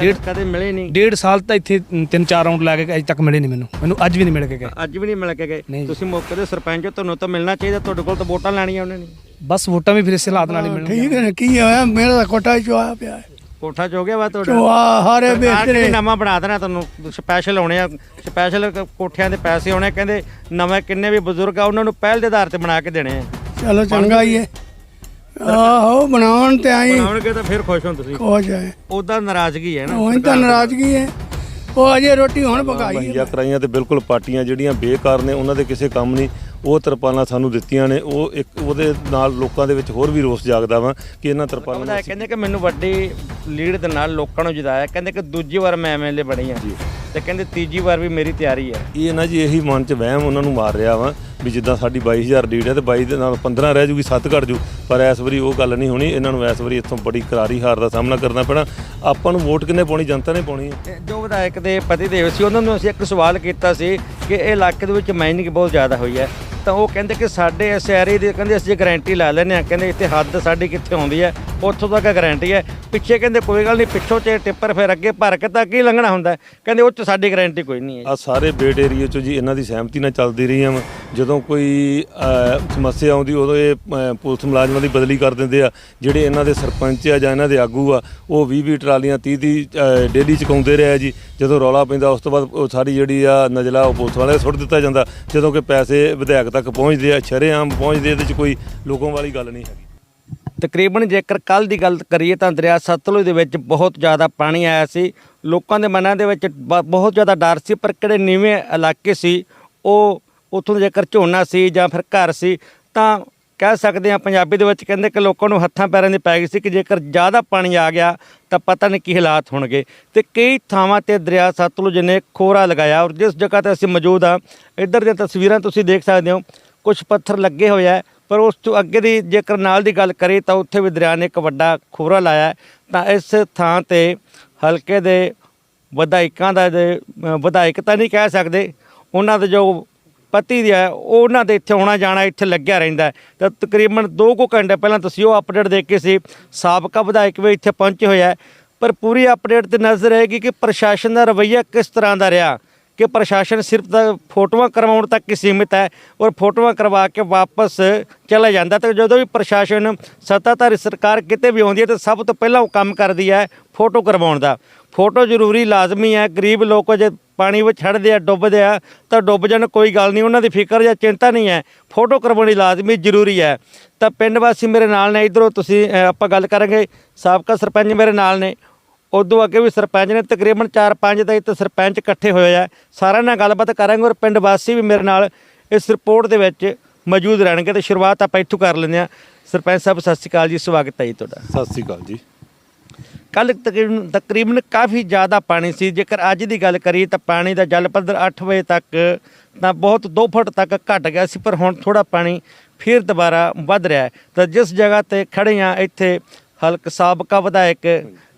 ਡੇਢ ਕਦੇ ਮਿਲੇ ਨਹੀਂ। ਡੇਢ ਸਾਲ ਤਾਂ ਇੱਥੇ ਤਿੰਨ ਚਾਰ ਰਾਉਂਡ ਲਾ ਕੇ ਅਜੇ ਤੱਕ ਮਿਲੇ ਨਹੀਂ ਮੈਨੂੰ। ਮੈਨੂੰ ਅੱਜ ਵੀ ਨਹੀਂ ਮਿਲ ਕੇ ਗਏ। ਅੱਜ ਵੀ ਨਹੀਂ ਮਿਲ ਕੇ ਗਏ। ਤੁਸੀਂ ਮੌਕੇ ਦੇ ਸਰਪੰਚ ਹੋ ਤੁਹਾਨੂੰ ਤਾਂ ਮਿਲਣਾ ਚਾਹੀਦਾ ਤੁਹਾਡੇ ਕੋਲ ਤਾਂ ਵੋਟਾਂ ਲੈਣੀਆਂ ਉਹਨਾਂ ਨੇ। ਬਸ ਵੋਟਾਂ ਵੀ ਫਿਰ ਇਸੇ ਹਾਲਾਤ ਨਾਲ ਹੀ ਮਿਲਣਗੀਆਂ। ਠੀਕ ਹੈ ਕੀ ਹੋਇਆ? ਮੇਰਾ ਤਾਂ ਕੋਟਾ ਹੀ ਚੁਆ ਪਿਆ ਹੈ। ਕੋਠਾ ਚ ਹੋ ਗਿਆ ਵਾ ਤੁਹਾਡਾ? ਚੁਆ ਹਾਰੇ ਵੇਚਰੇ ਨਵਾਂ ਬਣਾ ਦੇਣਾ ਤੁਹਾਨੂੰ? ਸਪੈਸ਼ਲ ਹੋਣੇ ਆ ਸਪੈਸ਼ਲ ਕੋਠਿਆਂ ਦੇ ਪੈਸੇ ਹੋਣੇ ਕਹਿੰਦੇ ਨਵੇਂ ਕਿੰਨੇ ਵੀ ਬਜ਼ੁਰਗ ਆ ਉਹਨਾਂ ਨੂੰ ਪਹਿਲ ਦੇ ਆਧਾਰ ਤੇ ਬਣਾ ਕੇ ਦੇਣੇ ਆ। ਚਲੋ ਚੰਗਾ ਹੀ ਹੈ। ਆਹੋ ਬਣਾਉਣ ਤੇ ਆਈ। ਬਣਾਉਣਗੇ ਤਾਂ ਫਿਰ ਖੁਸ਼ ਹੋ ਤੁਸੀਂ। ਖੁਸ਼ ਹੈ ਉਹਦਾ ਨਾਰਾਜ਼ਗੀ ਹੈ ਨਾ। ਉਹ ਤਾਂ ਨਾਰਾਜ਼ਗੀ ਹੈ। ਉਹ ਅਜੇ ਰੋਟੀ ਹੁਣ ਪਕਾਈ ਹੈ। ਕਰਾਈਆਂ ਤੇ ਬਿਲਕੁਲ ਪਾਰਟੀਆਂ ਜਿਹੜੀਆਂ ਬੇਕਾਰ ਨੇ ਉਹਨਾਂ ਦੇ ਕਿਸੇ ਕੰਮ ਨਹੀਂ। ਉਹ ਤਰਪਾਲਾਂ ਸਾਨੂੰ ਦਿੱਤੀਆਂ ਨੇ। ਉਹ ਇੱਕ ਉਹਦੇ ਨਾਲ ਲੋਕਾਂ ਦੇ ਵਿੱਚ ਹੋਰ ਵੀ ਰੋਸ ਜਾਗਦਾ ਵਾ ਕਿ ਇਹਨਾਂ ਤਰਪਾਲਾਂ ਉਹਦਾ ਨੂੰ ਕਹਿੰਦੇ ਕਿ ਮੈਨੂੰ ਵੱਡੀ ਲੀਡ ਦੇ ਨਾਲ ਲੋਕਾਂ ਨੂੰ ਜਿਤਾਇਆ। ਕਹਿੰਦੇ ਕਿ ਦੂਜੀ ਵਾਰ ਮੈਂ ਐਮਐਲਏ ਬਣੀ ਆ। ਤੇ ਕਹਿੰਦੇ ਤੀਜੀ ਵਾਰ ਵੀ ਮੇਰੀ ਤਿਆਰੀ ਹੈ ਇਹ ਨਾ ਜੀ ਇਹੀ ਮਨ 'ਚ ਵਹਿਮ ਉਹਨਾਂ ਨੂੰ ਮਾਰ ਰਿਹਾ ਵਾ ਵੀ ਜਿੱਦਾਂ ਸਾਡੀ 22000 ਲੀਡ ਹੈ ਤੇ 22 ਦੇ ਨਾਲ 15 ਰਹਿ ਜੂਗੀ 7 ਘਟ ਜੂ। ਪਰ ਇਸ ਵਾਰੀ ਉਹ ਗੱਲ ਨਹੀਂ ਹੋਣੀ, ਇਹਨਾਂ ਨੂੰ ਇਸ ਵਾਰੀ ਇੱਥੋਂ ਬੜੀ ਕਰਾਰੀ ਹਾਰ ਦਾ ਸਾਹਮਣਾ ਕਰਨਾ ਪੈਣਾ। ਆਪਾਂ ਨੂੰ ਵੋਟ ਕਿੰਨੇ ਪਾਉਣੀ, ਜਨਤਾ ਨੇ ਪਾਉਣੀ ਹੈ? ਜੋ ਵਿਧਾਇਕ ਦੇ ਪਤੀ ਦੇਵ ਸੀ, ਉਹਨਾਂ ਨੂੰ ਅਸੀਂ ਇੱਕ ਸਵਾਲ ਕੀਤਾ ਸੀ ਕਿ ਇਹ ਇਲਾਕੇ ਦੇ ਵਿੱਚ ਮਾਈਨਿੰਗ ਬਹੁਤ ਜ਼ਿਆਦਾ ਹੋਈ ਹੈ। ਤਾਂ ਉਹ ਕਹਿੰਦੇ ਕਿ ਸਾਡੇ ਇਸ ਏਰੀਏ ਦੀ, ਕਹਿੰਦੇ ਅਸੀਂ ਗਾਰੰਟੀ ਲੈ ਲੈਂਦੇ ਆ ਕਹਿੰਦੇ ਇੱਥੇ ਹੱਦ ਸਾਡੀ ਕਿੱਥੇ ਆਉਂਦੀ ਹੈ। ਉੱਥੋਂ ਤੱਕ ਗਾਰੰਟੀ ਹੈ। ਪਿੱਛੇ ਕਹਿੰਦੇ ਕੋਈ ਗੱਲ ਨਹੀਂ, ਪਿੱਛੋਂ ਤੇ ਟਿੱਪਰ ਫਿਰ ਅੱਗੇ ਭਰ ਕੇ ਤਾਂ ਕੀ ਲੰਘਣਾ ਹੁੰਦਾ? ਕਹਿੰਦੇ ਉਹ ਚ ਸਾਡੀ ਗਾਰੰਟੀ ਕੋਈ ਨਹੀਂ ਹੈ। ਆ ਸਾਰੇ ਬੇਟ ਏਰੀਏ 'ਚੋਂ ਜੀ ਇਹਨਾਂ ਦੀ ਸਹਿਮਤੀ ਨਾਲ ਚੱਲਦੀ ਰਹੀਆਂ ਵਾ। ਜਦੋਂ ਕੋਈ ਸਮੱਸਿਆ ਆਉਂਦੀ, ਉਦੋਂ ਇਹ ਪੁਲਿਸ ਮੁਲਾਜ਼ਮਾਂ ਦੀ ਬਦਲੀ ਕਰ ਦਿੰਦੇ ਆ। ਜਿਹੜੇ ਇਹਨਾਂ ਦੇ ਸਰਪੰਚ ਆ ਜਾਂ ਇਹਨਾਂ ਦੇ ਆਗੂ ਆ, ਉਹ 20 20 ਟਰਾਲੀਆਂ 30 ਦੀ ਡੇਲੀ ਚੁਕਾਉਂਦੇ ਰਹੇ ਆ ਜੀ। ਜਦੋਂ ਰੌਲਾ ਪੈਂਦਾ, ਉਸ ਤੋਂ ਬਾਅਦ ਉਹ ਸਾਰੀ ਜਿਹੜੀ ਆ ਨਜਲਾ ਉਹ ਪੁਲਿਸ ਵਾਲਿਆਂ ਸੁੱਟ ਦਿੱਤਾ ਜਾਂਦਾ। ਜਦੋਂ ਕਿ ਪੈਸੇ ਵਿਧਾਇਕ ਤੱਕ ਪਹੁੰਚਦੇ ਆ, ਸ਼ਰੇਆਮ ਪਹੁੰਚਦੇ ਇਹਦੇ 'ਚ ਕੋਈ ਲੋਕਾਂ ਵਾਲੀ ਗੱਲ ਨਹੀਂ ਹੈਗੀ। ਤਕਰੀਬਨ ਜੇਕਰ ਕੱਲ ਦੀ ਗੱਲ ਕਰੀਏ ਤਾਂ ਦਰਿਆ ਸਤਲੁਜ ਦੇ ਵਿੱਚ ਬਹੁਤ ਜ਼ਿਆਦਾ ਪਾਣੀ ਆਇਆ ਸੀ। ਲੋਕਾਂ ਦੇ ਮਨਾਂ ਦੇ ਵਿੱਚ ਬ- ਬਹੁਤ ਜ਼ਿਆਦਾ ਡਰ ਸੀ, ਪਰ ਕਿਹੜੇ ਨੀਵੇਂ ਇਲਾਕੇ ਸੀ, ਉਹ ਉੱਥੋਂ ਜੇਕਰ ਝੋਨਾ ਸੀ ਜਾਂ ਫਿਰ ਘਰ ਸੀ, ਤਾਂ ਕਹਿ ਸਕਦੇ ਹਾਂ ਪੰਜਾਬੀ ਦੇ ਵਿੱਚ ਕਹਿੰਦੇ ਕਿ ਲੋਕਾਂ ਨੂੰ ਹੱਥਾਂ ਪੈਰਾਂ ਦੀ ਪੈ ਗਈ ਸੀ ਕਿ ਜੇਕਰ ਜ਼ਿਆਦਾ ਪਾਣੀ ਆ ਗਿਆ ਤਾਂ ਪਤਾ ਨਹੀਂ ਕੀ ਹਾਲਾਤ ਹੋਣਗੇ। ਤੇ ਕਈ ਥਾਵਾਂ ਤੇ ਦਰਿਆ ਸਤਲੁਜ ਨੇ ਖੋਰਾ ਲਗਾਇਆ ਔਰ ਜਿਸ ਜਗ੍ਹਾ ਤੇ ਅਸੀਂ ਮੌਜੂਦ ਹਾਂ, ਇੱਧਰ ਦੀਆਂ ਤਸਵੀਰਾਂ ਤੁਸੀਂ ਦੇਖ ਸਕਦੇ ਹੋ ਕੁਝ ਪੱਥਰ ਲੱਗੇ ਹੋਏ ਆ ਪਰ ਉਸ ਤੋਂ ਅੱਗੇ ਦੀ ਜੇਕਰ ਨਾਲ ਦੀ ਗੱਲ ਕਰੀ ਤਾਂ ਉੱਥੇ ਵੀ ਦਰਿਆ ਨੇ ਇੱਕ ਵੱਡਾ ਖੋਰਾ ਲਾਇਆ ਤਾਂ ਇਸ ਥਾਂ ਤੇ ਹਲਕੇ ਦੇ ਵਿਧਾਇਕਾਂ ਦਾ ਦੇ ਵਿਧਾਇਕ ਤਾਂ ਨਹੀਂ ਕਹਿ ਸਕਦੇ, ਉਹਨਾਂ ਦੇ ਜੋ ਪਤੀ ਦੀ ਹੈ ਉਹ ਉਹਨਾਂ ਦੇ ਇੱਥੇ ਆਉਣਾ ਜਾਣਾ ਇੱਥੇ ਲੱਗਿਆ ਰਹਿੰਦਾ ਤਾਂ ਤਕਰੀਬਨ 2 ਕੁ ਘੰਟੇ ਪਹਿਲਾਂ ਤੁਸੀਂ ਉਹ ਅਪਡੇਟ ਦੇਖੀ ਸੀ, ਸਾਬਕਾ ਵਿਧਾਇਕ ਵੀ ਇੱਥੇ ਪਹੁੰਚੇ ਹੋਇਆ ਹੈ। ਪਰ ਪੂਰੀ ਅਪਡੇਟ ਤੇ ਨਜ਼ਰ ਰਹੇਗੀ ਕਿ ਪ੍ਰਸ਼ਾਸਨ ਦਾ ਰਵੱਈਆ ਕਿਸ ਤਰ੍ਹਾਂ ਦਾ ਰਿਹਾ। ਕਿ ਪ੍ਰਸ਼ਾਸਨ ਸਿਰਫ ਤਾਂ ਫੋਟੋਆਂ ਕਰਵਾਉਣ ਤੱਕ ਹੀ ਸੀਮਿਤ ਹੈ ਔਰ ਫੋਟੋਆਂ ਕਰਵਾ ਕੇ ਵਾਪਸ ਚਲਾ ਜਾਂਦਾ ਤੇ ਜਦੋਂ ਵੀ ਪ੍ਰਸ਼ਾਸਨ ਸੱਤਾਧਾਰੀ ਸਰਕਾਰ ਕਿਤੇ ਵੀ ਆਉਂਦੀ ਹੈ ਤਾਂ ਸਭ ਤੋਂ ਪਹਿਲਾਂ ਉਹ ਕੰਮ ਕਰਦੀ ਹੈ ਫੋਟੋ ਕਰਵਾਉਣ ਦਾ। ਫੋਟੋ ਜ਼ਰੂਰੀ ਲਾਜ਼ਮੀ ਹੈ, ਗਰੀਬ ਲੋਕ ਜੇ ਪਾਣੀ ਵਿੱਚ ਛੱਡਦੇ ਆ, ਡੁੱਬਦੇ ਆ, ਤਾਂ ਡੁੱਬ ਜਾਣ ਕੋਈ ਗੱਲ ਨਹੀਂ, ਉਹਨਾਂ ਦੀ ਫਿਕਰ ਜਾਂ ਚਿੰਤਾ ਨਹੀਂ ਹੈ। ਫੋਟੋ ਕਰਵਾਉਣੀ ਲਾਜ਼ਮੀ ਜ਼ਰੂਰੀ ਹੈ। ਤਾਂ ਪਿੰਡ ਵਾਸੀ ਮੇਰੇ ਨਾਲ ਨੇ, ਇਧਰੋਂ ਤੁਸੀਂ ਆਪਾਂ ਗੱਲ ਕਰਾਂਗੇ। ਸਾਬਕਾ ਸਰਪੰਚ ਮੇਰੇ ਨਾਲ ਨੇ। ਉਦੋਂ ਅੱਗੇ ਵੀ ਸਰਪੰਚ ਨੇ ਤਕਰੀਬਨ 4-5 ਦਾ ਇੱਥੇ ਸਰਪੰਚ ਇਕੱਠੇ ਹੋਏ ਆ। ਸਾਰਿਆਂ ਨਾਲ ਗੱਲਬਾਤ ਕਰਾਂਗੇ ਔਰ ਪਿੰਡ ਵਾਸੀ ਵੀ ਮੇਰੇ ਨਾਲ ਇਸ ਰਿਪੋਰਟ ਦੇ ਵਿੱਚ ਮੌਜੂਦ ਰਹਿਣਗੇ ਤੇ ਸ਼ੁਰੂਆਤ ਆਪਾਂ ਇੱਥੋਂ ਕਰ ਲੈਂਦੇ ਆ ਸਰਪੰਚ ਸਾਹਿਬ ਸਤਿ ਸ਼੍ਰੀ ਅਕਾਲ ਜੀ ਸਵਾਗਤ ਹੈ ਜੀ ਤੁਹਾਡਾ। ਸਤਿ ਸ੍ਰੀ ਅਕਾਲ ਜੀ। ਕੱਲ ਤਕਰੀਬਨ ਤਕਰੀਬਨ ਕਾਫੀ ਜ਼ਿਆਦਾ ਪਾਣੀ ਸੀ। ਜੇਕਰ ਅੱਜ ਦੀ ਗੱਲ ਕਰੀਏ ਤਾਂ ਪਾਣੀ ਦਾ ਜਲ ਪੱਧਰ 8 ਵਜੇ ਤੱਕ ਤਾਂ ਬਹੁਤ 2 ਫੁੱਟ ਤੱਕ ਘਟ ਗਿਆ ਸੀ ਪਰ ਹੁਣ ਥੋੜਾ ਪਾਣੀ ਫਿਰ ਦੁਬਾਰਾ ਵੱਧ ਰਿਹਾ ਹੈ। ਤਾਂ ਜਿਸ ਜਗ੍ਹਾ ਤੇ ਖੜੇ ਆ ਇੱਥੇ ਹਲਕ ਸਾਬਕਾ ਵਿਧਾਇਕ